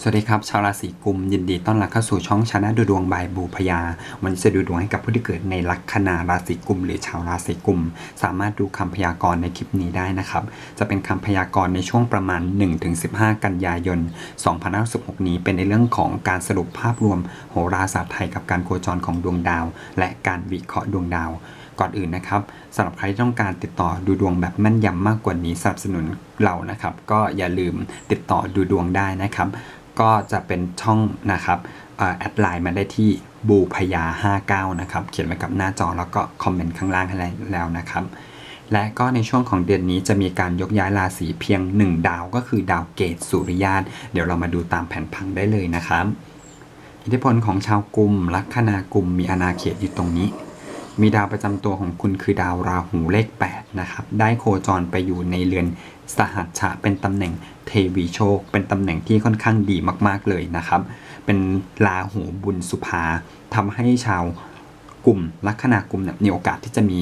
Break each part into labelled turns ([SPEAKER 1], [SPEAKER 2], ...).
[SPEAKER 1] สวัสดีครับ ชาวราศีกุม ยินดีต้อนรับเข้าสู่ช่องชนะดูดวงบายบูพยา วันนี้จะดูดวงให้กับผู้ที่เกิดในลัคนาราศีกุม หรือชาวราศีกุม สามารถดูคำพยากรณ์ในคลิปนี้ได้นะครับ จะเป็นคำพยากรณ์ในช่วงประมาณ 1-15 กันยายน2566 นี้เป็นในเรื่องของการสรุปภาพรวมโหราศาสตร์ไทยกับการโคจรของดวงดาว และการวิเคราะห์ดวงดาวก่อนอื่นนะครับสำหรับใครที่ต้องการติดต่อดูดวงแบบแม่นยำมากกว่านี้สนับสนุนเรานะครับ ก็อย่าลืมติดต่อดูดวงได้นะครับ ก็จะเป็นช่องนะครับแอดไลน์มาได้ที่บูพยา 59 นะครับ เขียนไว้กับหน้าจอแล้วก็คอมเมนต์ข้างล่างให้แล้วนะครับ และก็ในช่วงของเดือนนี้จะมีการยกย้ายราศีเพียง 1 ดาวก็คือดาวเกตสุริยานเดี๋ยวเรามาดูตามแผนพังได้เลยนะครับ อิทธิพลของชาวกลุ่มลัคนากลุ่มมีอาณาเขตอยู่ตรงนี้ มีดาวประจำตัวของคุณคือดาวราหูเลข 8 นะครับ ได้โคจรไปอยู่ในเรือนสหัชชะเป็นตำแหน่งเทวีโชค เป็นตำแหน่งที่ค่อนข้างดีมากๆเลยนะครับ เป็นราหูบุญสุภาทำให้ชาวกลุ่มลัคนากลุ่มเนี่ยมีโอกาสที่จะมี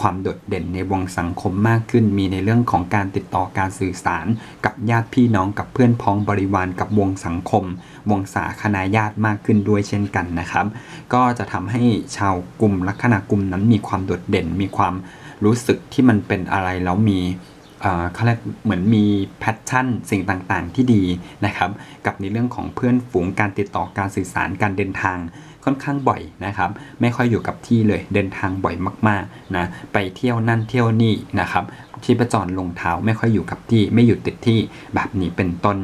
[SPEAKER 1] ความโดดเด่นในวงสังคมมากขึ้น มีในเรื่องของการติดต่อการสื่อสาร กับญาติพี่น้องกับเพื่อนพ้องบริวารกับวงสังคม วงสาคณาญาติมากขึ้นด้วยเช่นกันนะครับ ก็จะทำให้ชาวกลุ่มลัคนากลุ่มนั้นมีความโดดเด่น มีความรู้สึกที่มันเป็นอะไรแล้วมีเอ่อเขาเรียกเหมือนมีแพชชั่นสิ่งต่างๆ ที่ดีนะครับ กับในเรื่องของเพื่อนฝูงการติดต่อการสื่อสารการเดินทางค่อนข้างบ่อยนะครับ ไม่ค่อยอยู่กับที่เลยเดินทางบ่อยมากๆนะไปเที่ยวนั่นเที่ยวนี่นะครับชีพจรลงเท้าไม่ค่อยอยู่กับที่ไม่อยู่ติดที่แบบนี้เป็นต้น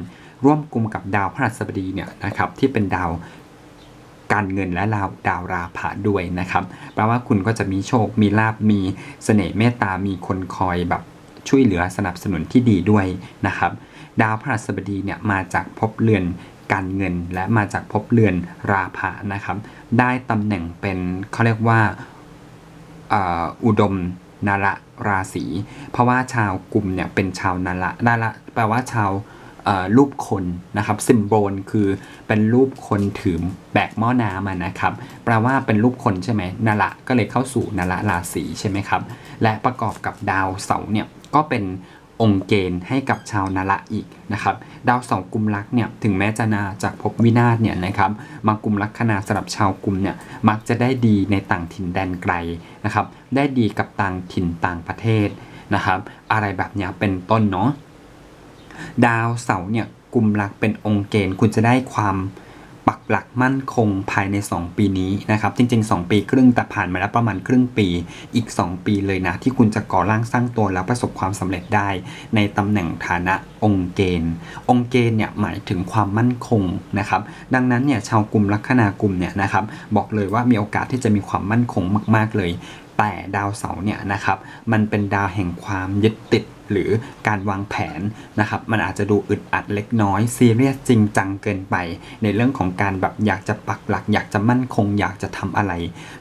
[SPEAKER 1] ร่วมกลุ่มกับดาวพฤหัสบดีเนี่ยนะครับที่เป็นดาวการเงินและดาวดาวราภะด้วยนะครับแปลว่าคุณก็จะมีโชค มีลาบมีเสน่ห์เมตตา มีคนคอยแบบช่วยเหลือสนับสนุนที่ดีด้วยนะครับ ดาวพฤหัสบดีเนี่ยมาจากภพเรือนการเงินและมาจากภพเรือนราภะนะครับ ได้ตำแหน่งเป็นเขาเรียกว่าอุดมนาระราศีเพราะว่าชาวกลุ่มเนี่ยเป็นชาวนาระนาระแปลว่าชาว รูปคนนะครับซิมโบลคือเป็นรูปคนถือแบกหม้อน้ำนะครับแปลว่าเป็นรูปคนใช่ไหมนาระก็เลยเข้าสู่นาระราศีใช่ไหมครับ และประกอบกับดาวเสาร์เนี่ยก็เป็นองค์เกณฑ์ให้กับชาวนาระอีกนะครับ ดาวเสากุมรักเนี่ยถึงแม้จะนาจากภพวินาศเนี่ยนะครับมากุมลักคนาสำหรับชาวกุมเนี่ยมักจะได้ดีในต่างถิ่นแดนไกลนะครับ ได้ดีกับต่างถิ่นต่างประเทศนะครับ อะไรแบบนี้เป็นต้นเนาะ ดาวเสาร์เนี่ยกลุ่มรักเป็นองค์เกณฑ์ คุณจะได้ความปักหลักมั่นคงภายใน 2 ปีนี้นะครับ จริง ๆ 2 ปีครึ่งแต่ผ่านมาแล้วประมาณครึ่งปีอีก 2 ปีเลยนะ ที่คุณจะก่อร่างสร้างตัวแล้วประสบความสำเร็จได้ ในตำแหน่งฐานะองค์เกณฑ์ องค์เกณฑ์เนี่ยหมายถึงความมั่นคงนะครับ ดังนั้นเนี่ยชาวกลุ่มลัคนากลุ่มเนี่ยนะครับบอกเลยว่ามีโอกาสที่จะมีความมั่นคงมาก ๆเลย แต่ดาวเสาร์เนี่ยนะครับมันเป็นดาวแห่งความยึดติด หรือการวางแผนนะครับมันอาจจะดูอึดอัดเล็กน้อยซีเรียสจริงจังเกินไป ในเรื่องของการแบบอยากจะปักหลัก อยากจะมั่นคง อยากจะทำอะไร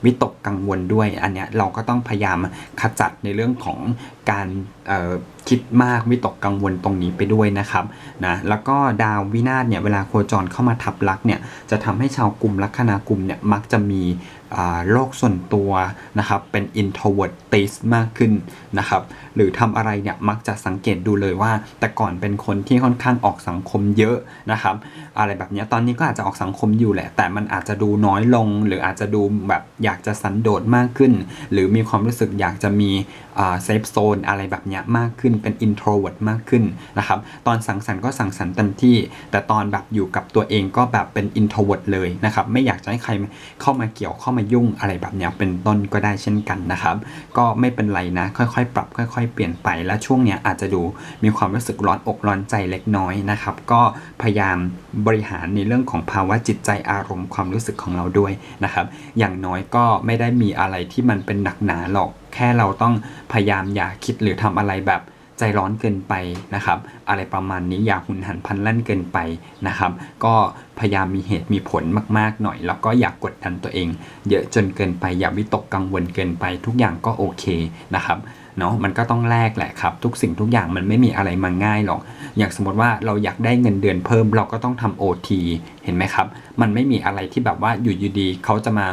[SPEAKER 1] วิตกกังวลด้วย อันเนี้ยเราก็ต้องพยายามขจัดในเรื่องของ การคิดมากวิตกกังวลตรงนี้ไปด้วยนะครับนะแล้วก็ดาววินาศเนี่ยเวลาโคจรเข้ามาทับลักเนี่ยจะทำให้ชาวกลุ่มลัคนากลุ่มเนี่ยมักจะมีโลกส่วนตัวนะครับเป็น introvert taste มากขึ้นนะครับหรือทำอะไรเนี่ยมักจะสังเกตดูเลยว่า แต่ก่อนเป็นคนที่ค่อนข้างออกสังคมเยอะนะครับอะไรแบบนี้ตอนนี้ก็อาจจะออกสังคมอยู่แหละ แต่มันอาจจะดูน้อยลง หรืออาจจะดูแบบอยากจะสันโดษมากขึ้น หรือมีความรู้สึกอยากจะมีเซฟโซนนอะไรแบบเนี้ยมากขึ้นเป็น introvert มากขึ้นนะครับตอนสังสรรค์ก็สังสรรค์เต็มที่ แต่ตอนแบบอยู่กับตัวเองก็แบบเป็น introvert เลยนะครับไม่อยากจะให้ใครเข้ามาเกี่ยวเข้ามายุ่งอะไรแบบเนี้ยเป็นต้นก็ได้เช่นกันนะครับก็ไม่เป็นไรนะค่อยๆ ปรับค่อย ๆ เปลี่ยนไปและช่วงเนี้ยอาจจะดูมีความรู้สึกร้อนอกร้อนใจเล็กน้อยนะครับก็พยายามบริหารในเรื่องของภาวะจิตใจอารมณ์ความรู้สึกของเราด้วยนะครับอย่างน้อยก็ไม่ได้มีอะไรที่มันเป็นหนักหนาหรอก แค่เราต้องพยายามอย่าคิดหรือทำอะไรแบบใจร้อนเกินไปนะครับ อะไรประมาณนี้อย่าหุนหันพลันแล่นเกินไปนะครับ ก็พยายามมีเหตุมีผลมากๆหน่อย แล้วก็อย่ากกดดันตัวเอง เยอะจนเกินไป อย่าวิตกกังวลเกินไป ทุกอย่างก็โอเคนะครับเนาะมันก็ต้องแลกแหละครับ ทุกสิ่งทุกอย่างมันไม่มีอะไรมาง่ายหรอก อย่างสมมติว่าเราอยากได้เงินเดือนเพิ่ม เราก็ต้องทำ OT เห็นไหมครับ มันไม่มีอะไรที่แบบว่าอยู่ดีๆเขาจะมา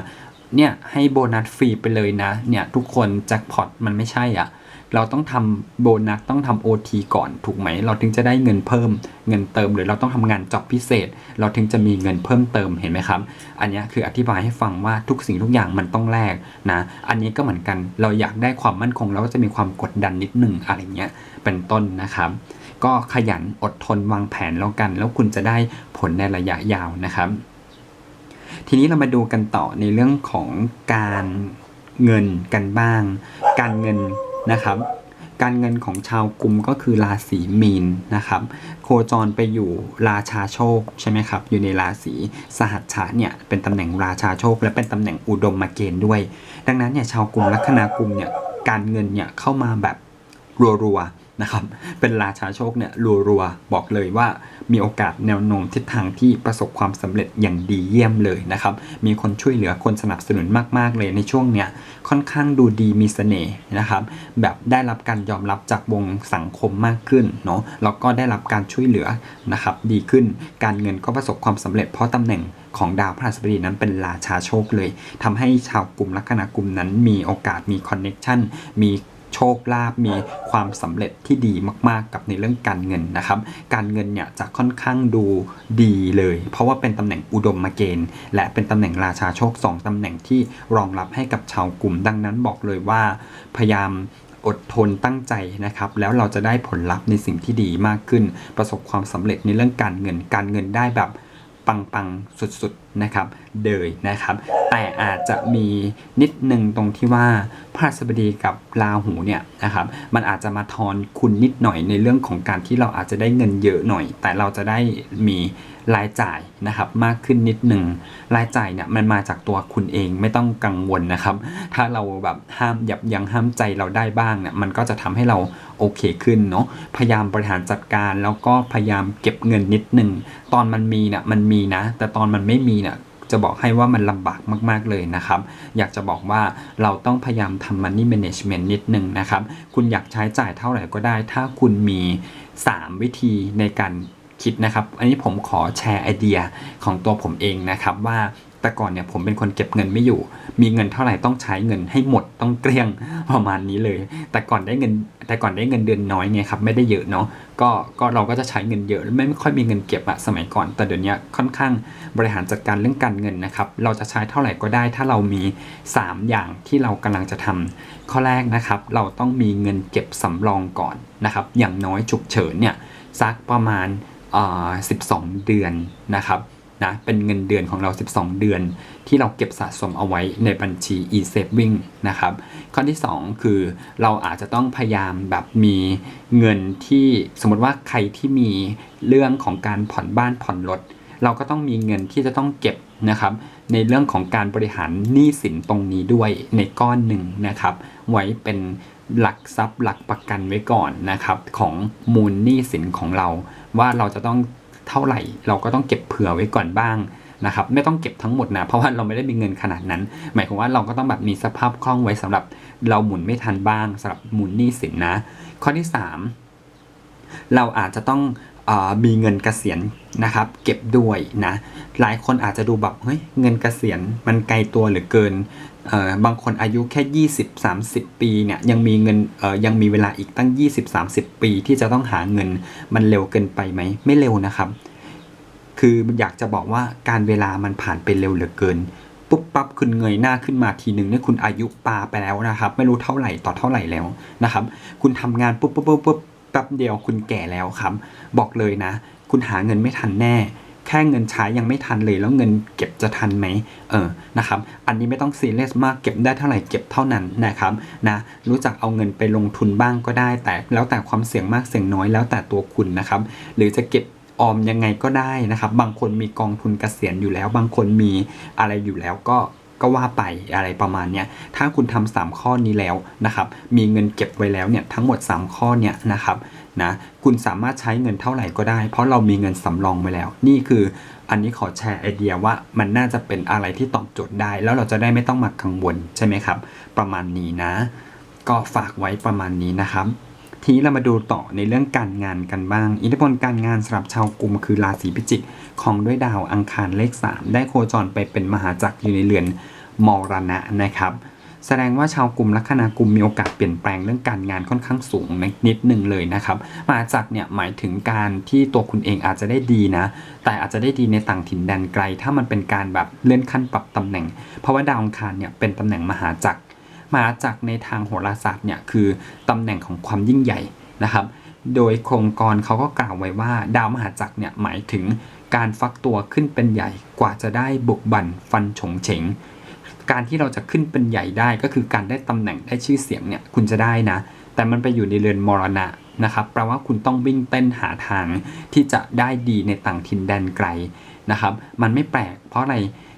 [SPEAKER 1] เนี่ยให้โบนัสฟรีไปเลยนะ เนี่ยทุกคนแจ็คพอตมันไม่ใช่อะ เราต้องทำโบนัสต้องทำโอทีก่อนถูกไหม เราถึงจะได้เงินเพิ่มเงินเติม หรือเราต้องทำงานจ็อบพิเศษ เราถึงจะมีเงินเพิ่มเติมเห็นไหมครับ อันนี้คืออธิบายให้ฟังว่าทุกสิ่งทุกอย่างมันต้องแลกนะ อันนี้ก็เหมือนกันเราอยากได้ความมั่นคงเราก็จะมีความกดดันนิดหนึ่งอะไรเงี้ยเป็นต้นนะครับก็ขยันอดทนวางแผนแล้วกัน แล้วคุณจะได้ผลในระยะยาวนะครับ ทีนี้เรามาดูกันต่อในเรื่องของการเงินกันบ้าง การเงินนะครับ การเงินของชาวกุมก็คือราศีมีนนะครับ โคจรไปอยู่ราชาโชคใช่ไหมครับ อยู่ในราศีสหัชชะเนี่ยเป็นตำแหน่งราชาโชค และเป็นตำแหน่งอุดมมาเกณฑ์ด้วย ดังนั้นเนี่ยชาวกุมลัคนากุมเนี่ยการเงินเนี่ยเข้ามาแบบรัวๆ นะครับเป็นราชาโชคเนี่ยรัวๆบอกเลยว่ามีโอกาสแนวโน้มทิศทางที่ประสบความสำเร็จอย่างดีเยี่ยมเลยนะครับมีคนช่วยเหลือคนสนับสนุนมากๆเลยในช่วงเนี้ยค่อนข้างดูดีมีเสน่ห์นะครับแบบได้รับการยอมรับจากวงสังคมมากขึ้นเนาะแล้วก็ได้รับการช่วยเหลือนะครับดีขึ้นการเงินก็ประสบความสำเร็จเพราะตำแหน่งของดาวพฤหัสบดีนั้นเป็นราชาโชคเลยทำให้ชาวกลุ่มลัคนากลุ่มนั้นมีโอกาสมีคอนเน็ชันมี โชคลาภมีความสำเร็จที่ดีมากๆ กับในเรื่องการเงินนะครับ การเงินเนี่ยจะค่อนข้างดูดีเลย เพราะว่าเป็นตำแหน่งอุดมมาเกณฑ์ และเป็นตำแหน่งราชาโชค 2ตำแหน่งที่รองรับให้กับชาวกลุ่ม ดังนั้นบอกเลยว่า พยายามอดทนตั้งใจนะครับ แล้วเราจะได้ผลลัพธ์ในสิ่งที่ดีมากขึ้น ประสบความสำเร็จในเรื่องการเงินการเงินได้แบบ ปังๆ สุดๆนะครับเดยนะครับ แต่อาจจะมีนิดนึงตรงที่ว่าพระราชบดีกับราหูเนี่ยนะครับมันอาจจะมาทอนคุณนิดหน่อยในเรื่องของการที่เราอาจจะได้เงินเยอะหน่อย แต่เราจะได้มีรายจ่ายนะครับมากขึ้นนิดหนึ่งรายจ่ายเนี่ยมันมาจากตัวคุณเองไม่ต้องกังวลนะครับ ถ้าเราแบบห้ามยับยั้งห้ามใจเราได้บ้างเนี่ยมันก็จะทำให้เรา โอเคขึ้นเนาะพยายามบริหารจัดการแล้วก็พยายามเก็บเงินนิดหนึ่งตอนมันมีเนี่ยมันมีนะ แต่ตอนมันไม่มีเนี่ยจะบอกให้ว่ามันลำบากมาก ๆ เลยนะครับ อยากจะบอกว่าเราต้องพยายามทำ money management นิดนึงนะครับ คุณอยากใช้จ่ายเท่าไหร่ก็ได้ ถ้าคุณมี 3 วิธีในการคิดนะครับ อันนี้ผมขอแชร์ไอเดียของตัวผมเองนะครับว่า แต่ก่อนเนี่ยผมเป็นคนเก็บเงินไม่อยู่ มีเงินเท่าไหร่ต้องใช้เงินให้หมดต้องเกลี้ยงประมาณนี้เลย แต่ก่อนได้เงิน แต่ก่อนได้เงินเดือนน้อยไงครับไม่ได้เยอะเนาะก็ก็เราก็จะใช้เงินเยอะไม่ไม่ค่อยมีเงินเก็บอะสมัยก่อน แต่เดี๋ยวนี้ค่อนข้างบริหารจัดการเรื่องการเงินนะครับเราจะใช้เท่าไหร่ก็ได้ ถ้าเรามี 3 อย่างที่เรากำลังจะทำข้อแรกนะครับ เราต้องมีเงินเก็บสำรองก่อนนะครับอย่างน้อยฉุกเฉินเนี่ยสักประมาณอ่า12 เดือนนะครับ นะ เป็นเงินเดือนของเรา 12 เดือน ที่เราเก็บสะสมเอาไว้ในบัญชี e-saving นะครับ ข้อที่ 2 คือเราอาจจะต้องพยายามแบบมีเงินที่สมมติว่าใครที่มีเรื่องของการผ่อนบ้านผ่อนรถเราก็ต้องมีเงินที่จะต้องเก็บนะครับ ในเรื่องของการบริหารหนี้สินตรงนี้ด้วยในก้อนหนึ่งนะครับ ไว้เป็นหลักทรัพย์หลักประกันไว้ก่อนนะครับ ของมูลหนี้สินของเรา ว่าเราจะต้อง เท่าไหร่ เราก็ต้องเก็บเผื่อไว้ก่อนบ้างนะครับไม่ต้องเก็บทั้งหมดนะเพราะว่าเราไม่ได้มีเงินขนาดนั้น หมายความว่าเราก็ต้องแบบมีสภาพคล่องไว้สำหรับเราหมุนไม่ทันบ้างสำหรับหมุนหนี้สินนะ ข้อที่ 3 เราอาจจะต้องออมีเงินกเกษียณนะครับ เก็บด้วยนะ หลายคนอาจจะดูแบบเฮ้ยเงินกเกษียณมันไกลตัวหลือเกิน บางคนอายุแค่ 20 30 ปีเนี่ยยังมีเงินยังมีเวลาอีกตั้ง 20 30 ปีที่จะต้องหาเงินมันเร็วเกินไปไหม ไม่เร็วนะครับ คืออยากจะบอกว่าการเวลามันผ่านไปเร็วเหลือเกิน ปุ๊บปั๊บคุณเงยหน้าขึ้นมาทีหนึ่งนี่คุณอายุปาไปแล้วนะครับ ไม่รู้เท่าไหร่ต่อเท่าไหร่แล้วนะครับ คุณทำงานปุ๊บปุ๊บปุ๊บปุ๊บแป๊บเดียวคุณแก่แล้วครับ บอกเลยนะ คุณหาเงินไม่ทันแน่ แค่เงินใช้ยังไม่ทันเลย แล้วเงินเก็บจะทันไหมเออนะครับอันนี้ไม่ต้องซีเรียสมากเก็บได้เท่าไหร่เก็บเท่านั้นนะครับนะรู้จักเอาเงินไปลงทุนบ้างก็ได้ แต่แล้วแต่ความเสี่ยงมากเสี่ยงน้อยแล้วแต่ตัวคุณนะครับ หรือจะเก็บออมยังไงก็ได้นะครับ บางคนมีกองทุนเกษียณอยู่แล้ว บางคนมีอะไรอยู่แล้วก็ก็ว่าไปอะไรประมาณเนี้ย ถ้าคุณทำสามข้อนี้แล้วนะครับ มีเงินเก็บไว้แล้วเนี่ยทั้งหมด 3 ข้อเนี่ยนะครับ นะคุณสามารถใช้เงินเท่าไหร่ก็ได้ เพราะเรามีเงินสำรองไว้แล้ว นี่คืออันนี้ขอแชร์ไอเดียว่ามันน่าจะเป็นอะไรที่ตอบโจทย์ได้ แล้วเราจะได้ไม่ต้องมากังวลใช่ไหมครับ ประมาณนี้นะ ก็ฝากไว้ประมาณนี้นะครับทีนี้เรามาดูต่อในเรื่องการงานกันบ้าง อิทธิพลการงานสำหรับชาวกุมคือราศีพิจิกของด้วยดาวอังคารเลข 3 ได้โคจรไปเป็นมหาจักรอยู่ในเรือนมรณะนะครับ แสดงว่าชาวกลุ่มลัคนากุมมีโอกาสเปลี่ยนแปลงเรื่องการงานค่อนข้างสูงนิดหนึ่งเลยนะครับมหาจักรเนี่ยหมายถึงการที่ตัวคุณเองอาจจะได้ดีนะ แต่อาจจะได้ดีในต่างถิ่นแดนไกล ถ้ามันเป็นการแบบเลื่อนขั้นปรับตำแหน่ง เพราะว่าดาวอังคารเนี่ยเป็นตำแหน่งมหาจักรมหาจักรในทางโหราศาสตร์เนี่ยคือตำแหน่งของความยิ่งใหญ่นะครับโดยโครงกรเขาก็กล่าวไว้ว่า ดาวมหาจักรเนี่ยหมายถึงการฟักตัวขึ้นเป็นใหญ่กว่าจะได้บุกบั่นฟันฉงเฉง การที่เราจะขึ้นเป็นใหญ่ได้ก็คือการได้ตำแหน่งได้ชื่อเสียงเนี่ยคุณจะได้นะ แต่มันไปอยู่ในเรือนมรณะนะครับแปลว่าคุณต้องวิ่งเต้นหาทางที่จะได้ดีในต่างถิ่นแดนไกลนะครับ มันไม่แปลกเพราะอะไร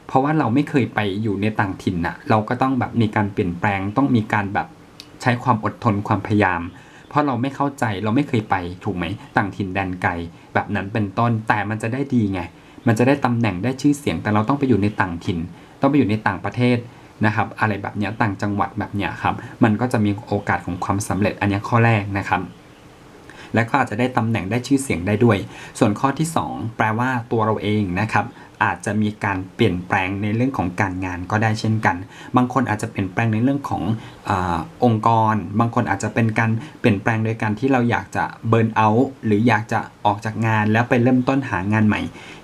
[SPEAKER 1] เพราะว่าเราไม่เคยไปอยู่ในต่างถิ่นน่ะเราก็ต้องแบบมีการเปลี่ยนแปลงต้องมีการแบบใช้ความอดทนความพยายาม เพราะเราไม่เข้าใจเราไม่เคยไปถูกไหมต่างถิ่นแดนไกลแบบนั้นเป็นต้นแต่มันจะได้ดีไง มันจะได้ตำแหน่งได้ชื่อเสียงแต่เราต้องไปอยู่ในต่างถิ่น ต้องไปอยู่ในต่างประเทศนะครับอะไรแบบเนี้ยต่างจังหวัดแบบเนี้ยครับมันก็จะมีโอกาสของความสำเร็จอันนี้ข้อแรกนะครับ และก็อาจจะได้ตำแหน่งได้ชื่อเสียงได้ด้วย ส่วนข้อที่ 2 แปลว่าตัวเราเองนะครับ อาจจะมีการเปลี่ยนแปลงในเรื่องของการงานก็ได้เช่นกัน บางคนอาจจะเปลี่ยนแปลงในเรื่องของอองค์กร บางคนอาจจะเป็นการเปลี่ยนแปลงโดยการที่เราอยากจะเบิร์นเอาท์หรืออยากจะออกจากงานแล้วไปเริ่มต้นหางานใหม่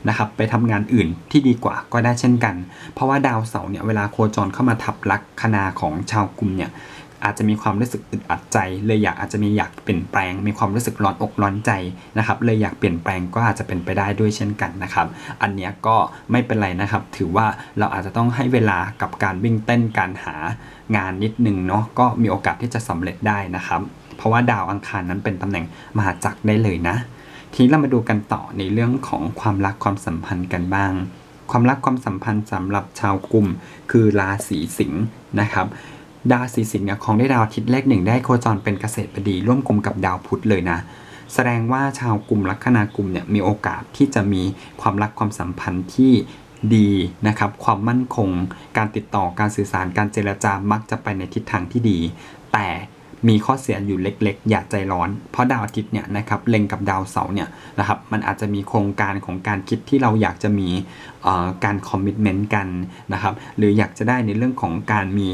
[SPEAKER 1] นะครับไปทำงานอื่นที่ดีกว่าก็ได้เช่นกัน เพราะว่าดาวเสาร์เนี่ยเวลาโคจรเข้ามาทับลัคนาของชาวกลุ่มเนี่ย อาจจะมีความรู้สึกอึดอัดใจ เลยอยากอาจจะมีอยากเปลี่ยนแปลง มีความรู้สึกร้อนอกร้อนใจนะครับเลยอยากเปลี่ยนแปลงก็อาจจะเป็นไปได้ด้วยเช่นกันนะครับ อันนี้ก็ไม่เป็นไรนะครับ ถือว่าเราอาจจะต้องให้เวลากับการวิ่งเต้นการหางานนิดนึงเนาะก็มีโอกาสที่จะสำเร็จได้นะครับ เพราะว่าดาวอังคารนั้นเป็นตำแหน่งมหาจักรได้เลยนะ ทีนี้เรามาดูกันต่อในเรื่องของความรักความสัมพันธ์กันบ้าง ความรักความสัมพันธ์สำหรับชาวกลุ่มคือราศีสิงห์นะครับ ดาวศีสิงห์เนี่ยของได้ดาวอาทิตย์เลขหนึ่งได้โคจรเป็นเกษตรบดี ร่วมกลุ่มกับดาวพุธเลยนะ แสดงว่าชาวกลุ่มลัคนากลุ่มเนี่ยมีโอกาสที่จะมีความรักความสัมพันธ์ที่ดีนะครับ ความมั่นคง การติดต่อการสื่อสารการเจรจามักจะไปในทิศทางที่ดี แต่มีข้อเสียอยู่เล็กๆ อย่าใจร้อน เพราะดาวอาทิตย์เนี่ยนะครับเล็งกับดาวเสาร์เนี่ยนะครับ มันอาจจะมีโครงการของการคิดที่เราอยากจะมีการคอมมิชเมนต์กันนะครับ หรืออยากจะได้ในเรื่องของการมี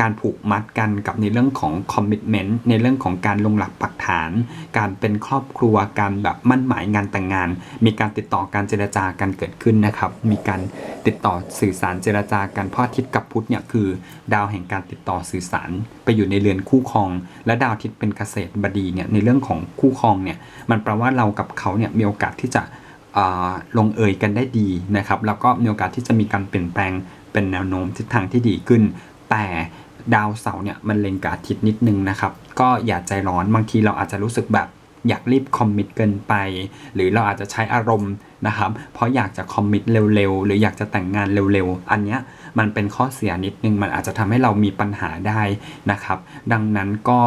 [SPEAKER 1] การผูกมัดกันกับในเรื่องของคอมมิชเมนต์ในเรื่องของการลงหลักปักฐาน การเป็นครอบครัวการแบบมั่นหมายงานแต่งงาน มีการติดต่อการเจรจากันเกิดขึ้นนะครับ มีการติดต่อสื่อสารเจรจากันเพราะอาทิตย์กับพุธเนี่ยคือ ดาวแห่งการติดต่อสื่อสาร ไปอยู่ในเรือนคู่ครอง และดาวอาทิตย์เป็นเกษตรบดีเนี่ยในเรื่องของคู่ครองเนี่ยมันแปลว่าเรากับเขาเนี่ยมีโอกาสที่จะลงเอยกันได้ดีนะครับแล้วก็มีโอกาสที่จะมีการเปลี่ยนแปลง เป็นแนวโน้มทิศทางที่ดีขึ้น แต่ดาวเสาร์เนี่ยมันเล็งกับอาทิตย์นิดนึงนะครับ ก็อย่าใจร้อนบางทีเราอาจจะรู้สึกแบบอยากรีบคอมมิตเกินไป หรือเราอาจจะใช้อารมณ์นะครับ เพราะอยากจะคอมมิตเร็วๆ หรืออยากจะแต่งงานเร็วๆ อันเนี้ยมันเป็นข้อเสียนิดนึง มันอาจจะทำให้เรามีปัญหาได้นะครับ ดังนั้นก็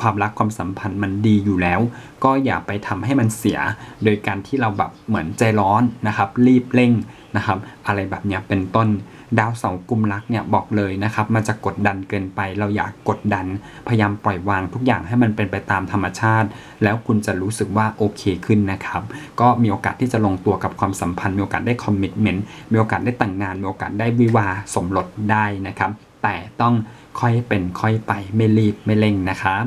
[SPEAKER 1] ความรักความสัมพันธ์มันดีอยู่แล้ว ก็อย่าไปทำให้มันเสีย โดยการที่เราแบบเหมือนใจร้อนนะครับ รีบเร่งนะครับ อะไรแบบเนี้ยเป็นต้นดาวเสาร์กุมรักเนี่ยบอกเลยนะครับมันจะกดดันเกินไป เราอยากกดดัน พยายามปล่อยวางทุกอย่างให้มันเป็นไปตามธรรมชาติ แล้วคุณจะรู้สึกว่าโอเคขึ้นนะครับ ก็มีโอกาสที่จะลงตัวกับความสัมพันธ์ มีโอกาสได้คอมมิชเมนต์มีโอกาสได้แต่งงาน มีโอกาสได้วิวาสมรสได้นะครับ แต่ต้องค่อยเป็นค่อยไปไม่รีบไม่เร่งนะครับ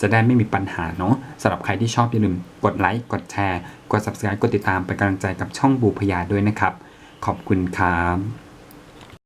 [SPEAKER 1] จะได้ไม่มีปัญหาเนาะสำหรับใครที่ชอบอย่าลืมกดไลค์กดแชร์ กด subscribe กดติดตามเป็นกำลังใจกับช่องบูพยาด้วยนะครับ ขอบคุณครับ